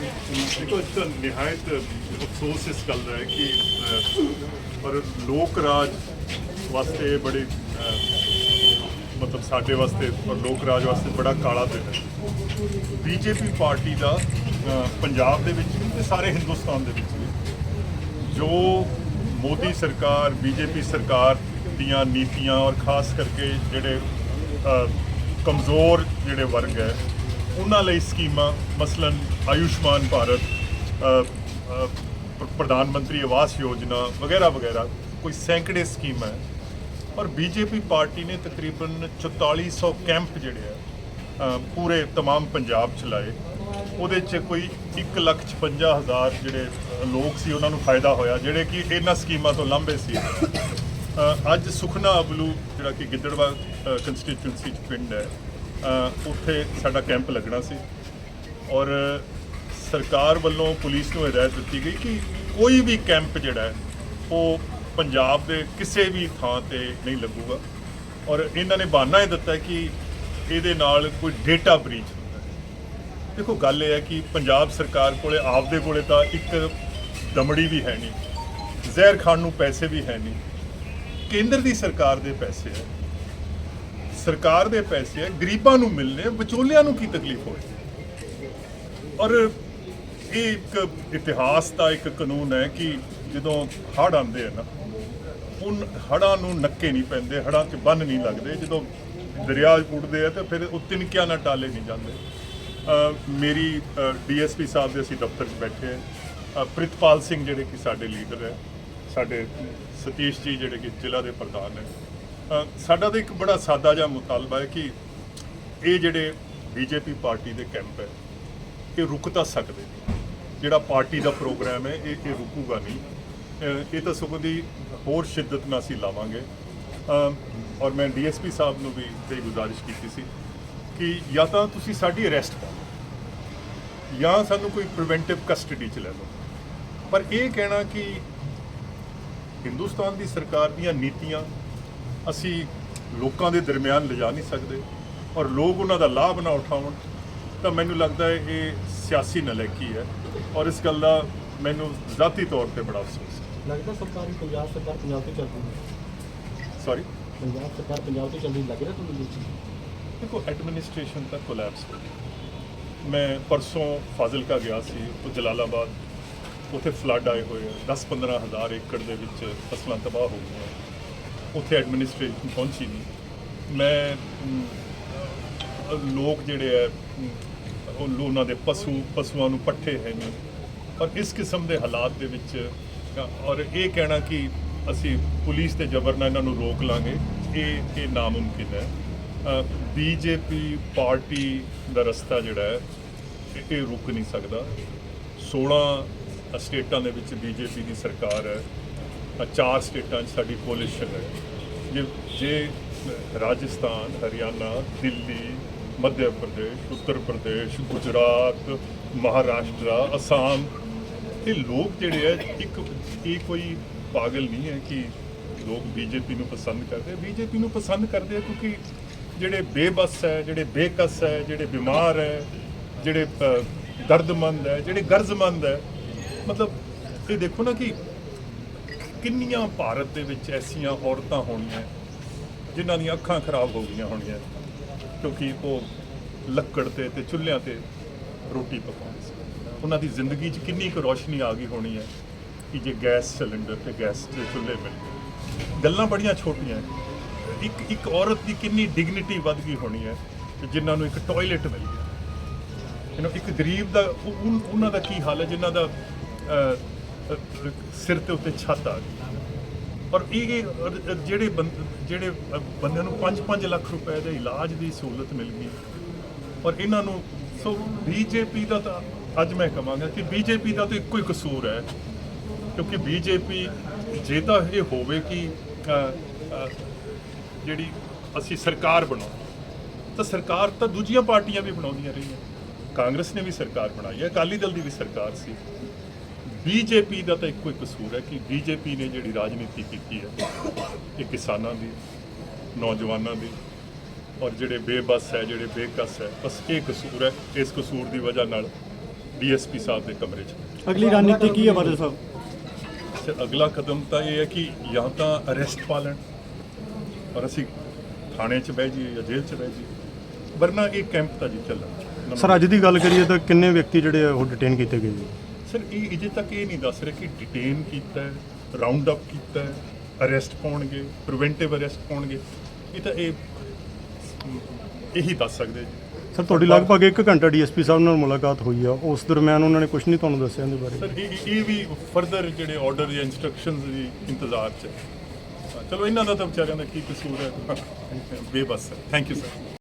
ਦੇਖੋ ਇਸ ਤਾਂ ਨਿਹਾਇਤ ਅਫਸੋਸ ਇਸ ਗੱਲ ਦਾ ਹੈ ਕਿ ਅਹ, ਪਰ ਲੋਕ ਰਾਜ ਵਾਸਤੇ ਬੜੇ ਅਹ, ਮਤਲਬ ਸਾਡੇ ਵਾਸਤੇ ਪਰ ਲੋਕ ਰਾਜ ਵਾਸਤੇ ਬੜਾ ਕਾਲਾ ਦਿਨ ਹੈ ਬੀਜੇਪੀ ਪਾਰਟੀ ਦਾ ਅਹ, ਪੰਜਾਬ ਦੇ ਵਿੱਚ ਵੀ ਤੇ ਸਾਰੇ ਹਿੰਦੁਸਤਾਨ ਦੇ ਵਿੱਚ ਵੀ ਜੋ ਮੋਦੀ ਸਰਕਾਰ ਬੀਜੇਪੀ ਸਰਕਾਰ ਦੀਆਂ ਨੀਤੀਆਂ ਔਰ ਖਾਸ ਕਰਕੇ ਜਿਹੜੇ ਅਹ, ਕਮਜ਼ੋਰ ਜਿਹੜੇ ਵਰਗ ਹੈ ਉਹਨਾਂ ਲਈ ਸਕੀਮਾਂ ਮਸਲਨ ਆਯੁਸ਼ਮਾਨ ਭਾਰਤ ਅਹ, ਅਹ, ਪ੍ਰ- ਪ੍ਰਧਾਨ ਮੰਤਰੀ ਆਵਾਸ ਯੋਜਨਾ ਵਗੈਰਾ ਵਗੈਰਾ ਕੋਈ ਸੈਂਕੜੇ ਸਕੀਮਾਂ ਹੈ ਔਰ ਬੀਜੇਪੀ ਪਾਰਟੀ ਨੇ ਤਕਰੀਬਨ 4400 ਕੈਂਪ ਜਿਹੜੇ ਆ ਅ, ਪੂਰੇ तमाम ਪੰਜਾਬ ਚ ਲਾਏ ਉਹਦੇ ਚ ਕੋਈ 156000 ਜਿਹੜੇ ਅ, ਲੋਕ ਸੀ ਉਹਨਾਂ ਨੂੰ ਫਾਇਦਾ ਹੋਇਆ ਜਿਹੜੇ ਕਿ ਇਹਨਾਂ ਸਕੀਮਾਂ ਤੋਂ ਲਾਂਭੇ ਸੀ ਅ, ਅੱਜ ਸੁਖਨਾ ਅਬਲੂ ਜਿਹੜਾ ਕਿ ਗਿੱਦੜਵਾ ਕੰਸਟੀਚੁਐਂਸੀ ਚ ਪਿੰਡ ਹੈ ਅ, ਉੱਥੇ ਸਾਡਾ ਕੈਂਪ ਲੱਗਣਾ ਸੀ ਔਰ ਸਰਕਾਰ ਵੱਲੋਂ ਪੁਲਿਸ ਨੂੰ ਹਦਾਇਤ ਦਿੱਤੀ ਗਈ ਕਿ ਕੋਈ ਵੀ ਕੈਂਪ ਜਿਹੜਾ ਹੈ, ਉਹ ਪੰਜਾਬ ਦੇ ਕਿਸੇ ਵੀ ਥਾਂ ਤੇ ਨਹੀਂ ਲੱਗੂਗਾ। ਔਰ ਇਹਨਾਂ ਨੇ ਬਹਾਨਾ ਇਹ ਦਿੱਤਾ ਕਿ ਇਹਦੇ ਨਾਲ ਕੋਈ ਡੇਟਾ ਬ੍ਰੀਚ ਹੁੰਦਾ ਦੇਖੋ, ਗੱਲ ਇਹ ਹੈ ਕਿ ਪੰਜਾਬ ਸਰਕਾਰ ਕੋਲੇ, ਆਪਦੇ ਕੋਲੇ ਤਾਂ ਇੱਕ ਦਮੜੀ ਵੀ ਹੈ ਨਹੀਂ, ਜ਼ਹਿਰ ਖਾਣ ਨੂੰ ਪੈਸੇ ਵੀ ਹੈ ਨਹੀਂ। ਕੇਂਦਰ ਦੀ ਸਰਕਾਰ ਦੇ ਪੈਸੇ ਹੈ। ਸਰਕਾਰ ਦੇ ਪੈਸੇ ਗਰੀਬਾਂ ਨੂੰ ਮਿਲਨੇ ਵਿਚੋਲਿਆਂ ਨੂੰ ਕੀ ਤਕਲੀਫ ਹੋਏ ਔਰ ਇਹ ਇੱਕ ਇਤਿਹਾਸ ਦਾ ਇੱਕ ਕਾਨੂੰਨ ਹੈ ਕਿ ਜਦੋਂ ਹੜ੍ਹ ਆਉਂਦੇ ਆ ਨਾ ਉਨ ਹੜ੍ਹਾਂ ਨੂੰ ਨੱਕੇ ਨਹੀਂ ਪੈਂਦੇ ਹੜ੍ਹਾਂ 'ਚ ਬੰਨ ਨਹੀਂ ਲੱਗਦੇ। ਜਦੋਂ ਦਰਿਆ ਪੁੱਟਦੇ ਆ ਤਾਂ ਫਿਰ ਉਹ ਤਿਨਕਿਆਂ ਨਾਲ ਟਾਲੇ ਨਹੀਂ ਜਾਂਦੇ। ਅ, ਮੇਰੀ ਡੀਐਸਪੀ ਸਾਹਿਬ ਦੇ ਅਸੀਂ ਦਫ਼ਤਰ 'ਚ ਬੈਠੇ ਹਾਂ ਪ੍ਰਿਤਪਾਲ ਸਿੰਘ ਜਿਹੜੇ ਕਿ ਸਾਡੇ ਲੀਡਰ ਹੈ ਸਾਡੇ ਸਤੀਸ਼ ਜੀ ਜਿਹੜੇ ਕਿ ਜ਼ਿਲ੍ਹਾ ਦੇ ਪ੍ਰਧਾਨ ਹੈ ਸਾਡਾ ਤਾਂ ਇੱਕ ਬੜਾ ਸਾਦਾ ਜਿਹਾ ਮੁਤਾਲਬਾ ਹੈ ਕਿ ਇਹ ਜਿਹੜੇ ਬੀਜੇਪੀ ਪਾਰਟੀ ਦੇ ਕੈਂਪ ਹੈ, ਇਹ ਰੁਕ ਤਾਂ ਸਕਦੇ ਨੇ। ਜਿਹੜਾ ਪਾਰਟੀ ਦਾ ਪ੍ਰੋਗਰਾਮ ਹੈ, ਇਹ ਇਹ ਰੁਕੂਗਾ ਨਹੀਂ। ਇਹ ਤਾਂ ਸਗੋਂ ਦੀ ਹੋਰ ਸ਼ਿੱਦਤ ਨਾਲ ਅਸੀਂ ਲਾਵਾਂਗੇ। ਔਰ ਮੈਂ ਡੀਐਸਪੀ ਸਾਹਿਬ ਨੂੰ ਵੀ ਇਹ ਗੁਜ਼ਾਰਿਸ਼ ਕੀਤੀ ਸੀ ਕਿ ਜਾਂ ਤਾਂ ਤੁਸੀਂ ਸਾਡੀ ਅਰੈਸਟ ਕਰੋ, ਜਾਂ ਸਾਨੂੰ ਕੋਈ ਪ੍ਰੀਵੈਂਟਿਵ ਕਸਟਡੀ ਚ ਲੈ ਲਓ। ਪਰ ਇਹ ਕਹਿਣਾ ਕਿ ਹਿੰਦੁਸਤਾਨ ਦੀ ਸਰਕਾਰ ਦੀਆਂ ਨੀਤੀਆਂ ਅਸੀਂ ਲੋਕਾਂ ਦੇ ਦਰਮਿਆਨ ਲਿਜਾ ਨਹੀਂ ਸਕਦੇ ਔਰ ਲੋਕ ਉਹਨਾਂ ਦਾ ਲਾਭ ਨਾ ਉਠਾਉਣ ਤਾਂ ਮੈਨੂੰ ਲੱਗਦਾ ਹੈ ਇਹ ਸਿਆਸੀ ਨਲਾਇਕੀ ਹੈ ਔਰ ਇਸ ਗੱਲ ਦਾ ਮੈਨੂੰ ਜ਼ਾਤੀ ਤੌਰ ਤੇ ਬੜਾ ਅਫਸੋਸ ਹੈ। ਲੱਗਦਾ ਸਰਕਾਰੀ ਪੰਜਾਬ ਸਰਕਾਰ ਪੰਜਾਬ ਤੇ ਚੱਲਦੀ ਹੈ। ਸੌਰੀ ਪੰਜਾਬ ਸਰਕਾਰ ਪੰਜਾਬ ਤੇ ਚੱਲਦੀ ਲੱਗ ਰਿਹਾ ਤੁਹਾਨੂੰ ਦੇਖੋ ਐਡਮਿਨਿਸਟ੍ਰੇਸ਼ਨ ਤਾਂ ਕੋਲੈਪਸ ਹੋ ਗਈ। ਮੈਂ ਪਰਸੋਂ ਫਾਜ਼ਿਲਕਾ ਗਿਆ ਸੀ ਉਹ ਜਲਾਲਾਬਾਦ ਉੱਥੇ ਫਲੱਡ ਆਏ ਹੋਏ ਆ। 10-15 ਹਜ਼ਾਰ ਏਕੜ ਦੇ ਵਿੱਚ ਫਸਲਾਂ ਤਬਾਹ ਹੋ ਗਈਆਂ। ਉੱਥੇ ਐਡਮਿਨਿਸਟ੍ਰੇਸ਼ਨ ਪਹੁੰਚੀ ਨਹੀਂ। ਮੈਂ ਲੋਕ ਜਿਹੜੇ ਆ ਉਹ ਲੋ- ਉਹਨਾਂ ਦੇ ਪਸ਼ੂ, ਪਸ਼ੂਆਂ ਨੂੰ ਪੱਠੇ ਹੈ ਨਹੀਂ। ਔਰ ਇਸ ਕਿਸਮ ਦੇ ਹਾਲਾਤ ਦੇ ਵਿੱਚ ਔਰ ਇਹ ਕਹਿਣਾ ਕਿ ਅਸੀਂ ਪੁਲਿਸ ਤੇ ਜ਼ਬਰ ਨਾਲ ਇਹਨਾਂ ਨੂੰ ਰੋਕ ਲਾਂਗੇ, ਇਹ ਇਹ ਨਾਮੁਮਕਿਨ ਹੈ। ਬੀਜੇਪੀ ਪਾਰਟੀ ਦਾ ਰਸਤਾ ਜਿਹੜਾ ਹੈ, ਇਹ- ਰੁਕ ਨਹੀਂ ਸਕਦਾ। 16 ਸਟੇਟਾਂ ਦੇ ਵਿੱਚ ਬੀਜੇਪੀ ਦੀ ਸਰਕਾਰ ਹੈ। ਚਾਰ ਸਟੇਟਾਂ 'ਚ ਸਾਡੀ ਕੋਲਿਸ਼ਨ ਹੈ। ਜੇ ਜੇ ਰਾਜਸਥਾਨ, ਹਰਿਆਣਾ, ਦਿੱਲੀ, ਮੱਧ ਪ੍ਰਦੇਸ਼, ਉੱਤਰ ਪ੍ਰਦੇਸ਼, ਗੁਜਰਾਤ, ਮਹਾਰਾਸ਼ਟਰ, ਅਸਾਮ, ਇਹ ਲੋਕ ਜਿਹੜੇ ਹੈ ਇੱਕ, ਇਹ ਕੋਈ ਪਾਗਲ ਨਹੀਂ ਹੈ ਕਿ ਲੋਕ ਬੀਜੇਪੀ ਨੂੰ ਪਸੰਦ ਕਰਦੇ। ਬੀਜੇਪੀ ਨੂੰ ਪਸੰਦ ਕਰਦੇ ਆ ਕਿਉਂਕਿ ਜਿਹੜੇ ਬੇਬਸ ਹੈ, ਜਿਹੜੇ ਬੇਕਸ ਹੈ, ਜਿਹੜੇ ਬਿਮਾਰ ਹੈ, ਜਿਹੜੇ ਦਰਦਮੰਦ ਹੈ, ਜਿਹੜੇ ਗਰਜ਼ਮੰਦ ਹੈ। ਮਤਲਬ ਇਹ ਦੇਖੋ ਨਾ ਕਿ ਕਿੰਨੀਆਂ ਭਾਰਤ ਦੇ ਵਿੱਚ ਐਸੀਆਂ ਔਰਤਾਂ ਹੋਣੀਆਂ, ਜਿਨ੍ਹਾਂ ਦੀਆਂ ਅੱਖਾਂ ਖਰਾਬ ਹੋ ਗਈਆਂ ਹੋਣੀਆਂ, ਕਿਉਂਕਿ ਉਹ ਲੱਕੜ ਤੇ ਤੇ ਚੁੱਲ੍ਹਿਆਂ ਤੇ ਰੋਟੀ ਪਕਾਉਂਦੇ ਸੀ। ਉਹਨਾਂ ਦੀ ਜ਼ਿੰਦਗੀ 'ਚ ਕਿੰਨੀ ਕੁ ਰੋਸ਼ਨੀ ਆ ਗਈ ਹੋਣੀ ਹੈ ਕਿ ਜੇ ਗੈਸ ਸਿਲੰਡਰ ਤੇ ਗੈਸ ਦੇ ਚੁੱਲ੍ਹੇ ਮਿਲ ਗਏ। ਗੱਲਾਂ ਬੜੀਆਂ ਛੋਟੀਆਂ ਇੱਕ ਇੱਕ ਔਰਤ ਦੀ ਕਿੰਨੀ ਡਿਗਨਿਟੀ ਵੱਧ ਗਈ ਹੋਣੀ ਹੈ ਕਿ ਜਿਨ੍ਹਾਂ ਨੂੰ ਇੱਕ ਟਾਇਲਟ ਮਿਲ ਗਿਆ। ਯੂ نو, ਇੱਕ ਗਰੀਬ ਦਾ ਉਹ- ਉਹਨਾਂ ਦਾ ਕੀ ਹਾਲ ਹੈ? ਜਿਨ੍ਹਾਂ ਦਾ ਸਿਰ ਤੇ ਉੱਤੇ ਛੱਤ ਆ ਗਈ। ਔਰ ਇਹ ਜਿਹੜੇ ਬੰਦ- ਜਿਹੜੇ ਅਹ, ਬੰਦਿਆਂ ਨੂੰ 5-5 ਲੱਖ ਰੁਪਏ ਦੇ ਇਲਾਜ ਦੀ ਸਹੂਲਤ ਮਿਲ ਗਈ। ਔਰ ਇਹਨਾਂ ਨੂੰ ਸੋ ਬੀਜੇਪੀ ਦਾ ਤਾਂ ਅੱਜ ਮੈਂ ਕਹਾਂਗਾ ਕਿ ਬੀਜੇਪੀ ਦਾ ਤਾਂ ਇੱਕੋ ਹੀ ਕਸੂਰ ਹੈ। ਕਿਉਂਕਿ ਬੀਜੇਪੀ ਜੇ ਤਾਂ ਇਹ ਹੋਵੇ ਕਿ ਜਿਹੜੀ ਅਸੀਂ ਸਰਕਾਰ ਬਣਾਉ ਤਾਂ ਸਰਕਾਰ ਤਾਂ ਦੂਜੀਆਂ ਪਾਰਟੀਆਂ ਵੀ ਬਣਾਉਂਦੀਆਂ ਰਹੀਆਂ। ਕਾਂਗਰਸ ਨੇ ਵੀ ਸਰਕਾਰ ਬਣਾਈ ਹੈ ਅਕਾਲੀ ਦਲ ਦੀ ਵੀ ਸਰਕਾਰ ਸੀ। ਬੀਜੇਪੀ ਦਾ ਤਾਂ ਇੱਕੋ ਹੀ ਕਸੂਰ ਹੈ ਕਿ ਬੀਜੇਪੀ ਨੇ ਜਿਹੜੀ ਰਾਜਨੀਤੀ ਕੀਤੀ ਹੈ ਇਹ ਕਿਸਾਨਾਂ ਦੀ ਨੌਜਵਾਨਾਂ ਦੀ ਔਰ ਜਿਹੜੇ ਬੇਬਸ ਹੈ ਜਿਹੜੇ ਬੇਕਸ ਹੈ ਬਸ ਇਹ ਕਸੂਰ ਹੈ ਇਸ ਕਸੂਰ ਦੀ ਵਜ੍ਹਾ ਨਾਲ ਡੀਐਸਪੀ ਸਾਹਿਬ ਦੇ ਕਮਰੇ 'ਚ। ਅਗਲੀ ਰਣਨੀਤੀ ਕੀ ਹੈ ਬਾਦਲ ਸਾਹਿਬ? ਤੇ ਅਗਲਾ ਕਦਮ ਤਾਂ ਇਹ ਹੈ ਕਿ ਜਾਂ ਤਾਂ ਅਰੈਸਟ ਪਾ ਲੈਣ ਔਰ ਅਸੀਂ ਥਾਣੇ 'ਚ ਬਹਿ ਜਾਈਏ ਜਾਂ ਜੇਲ੍ਹ 'ਚ ਬਹਿ ਜਾਈਏ ਵਰਨਾ ਇਹ ਕੈਂਪ ਤਾਂ ਜੀ ਚੱਲਣਾ। ਸਰ ਅੱਜ ਦੀ ਗੱਲ ਕਰੀਏ ਤਾਂ ਕਿੰਨੇ ਵਿਅਕਤੀ ਜਿਹੜੇ ਉਹ ਡਿਟੇਨ ਕੀਤੇ ਗਏ ਜੀ? ਸਰ ਇਹ ਅਜੇ ਤੱਕ ਇਹ ਨਹੀਂ ਦੱਸ ਰਹੇ ਕਿ ਡਿਟੇਨ ਕੀਤਾ ਹੈ ਰਾਉਂਡ ਅਪ ਕੀਤਾ ਹੈ ਅਰੈਸਟ ਪਾਉਣਗੇ ਪ੍ਰੀਵੈਂਟਿਵ ਅਰੈਸਟ ਪਾਉਣਗੇ। ਇਹ ਤਾਂ ਇਹ ਇਹੀ ਦੱਸ ਸਕਦੇ ਜੀ। ਸਰ ਤੁਹਾਡੀ ਲਗਭਗ 1 ਘੰਟਾ ਡੀਐਸਪੀ ਸਾਹਿਬ ਨਾਲ ਮੁਲਾਕਾਤ ਹੋਈ ਆ। ਉਸ ਦਰਮਿਆਨ ਉਹਨਾਂ ਨੇ ਕੁਝ ਨਹੀਂ ਤੁਹਾਨੂੰ ਦੱਸਿਆ ਇਹਦੇ ਬਾਰੇ? ਸਰ ਇਹ ਇਹ ਵੀ ਫਰਦਰ ਜਿਹੜੇ ਆਰਡਰ ਜਾਂ ਇਨਸਟਰਕਸ਼ਨਸ ਦੀ ਇੰਤਜ਼ਾਰ 'ਚ ਹੈ। ਚਲੋ ਇਹਨਾਂ ਦਾ ਤਾਂ ਵਿਚਾਰਿਆਂ ਦਾ ਕੀ ਕਸੂਰ ਹੈ। ਬੇਬਸ ਹੈ ਥੈਂਕ ਯੂ ਸਰ